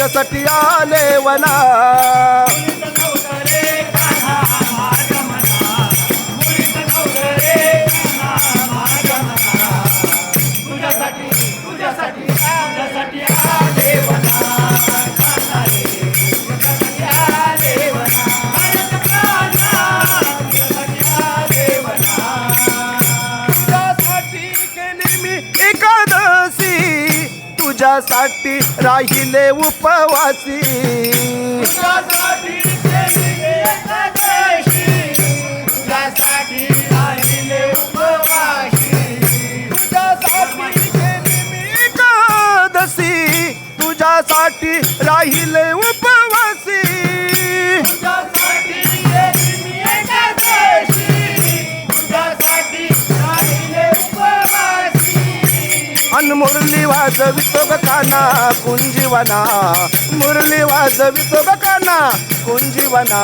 तुझ्यासाठी आले वना. तुझ्यासाठी राहिले उपवासी. तुझ्यासाठी राहिले उपवासी. अन मुरली वाजवितो ग काना कुंजीवना. मुरली वाजवितो ग काना कुंजीवना.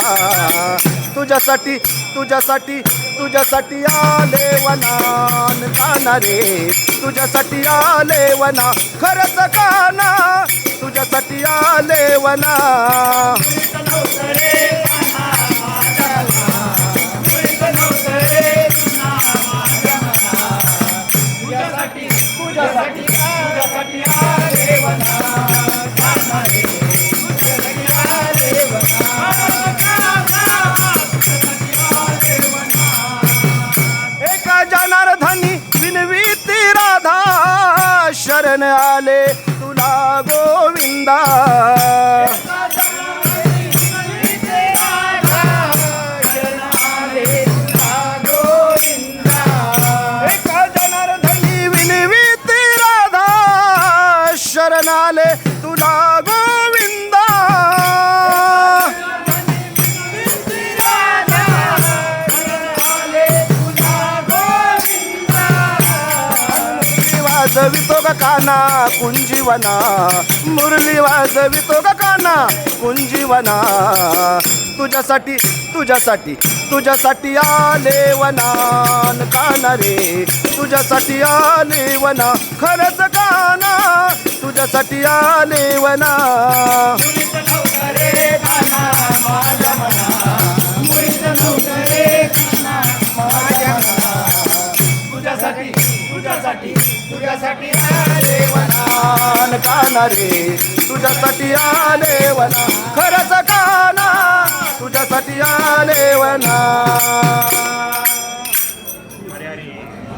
तुझ्यासाठी तुझ्यासाठी तुझ्यासाठी आले वनान काना रे. तुझ्यासाठी आले वना खरंच काना. तुझ्यासाठी आले वना. शरण आले तुला गोविंदा. वाजवितो ग काना कुंजीवना. मुरली वाजवितो ग काना कुंजीवना. तुझ्यासाठी तुझ्यासाठी तुझ्यासाठी आले वनान काना रे. तुझ्यासाठी आले वना खरंच काना. तुझ्यासाठी आले वना. तुझ्यासाठी आले वनान काना रे. तुझ्यासाठी आले वना खरंच काना तुझ्यासाठी आले वना.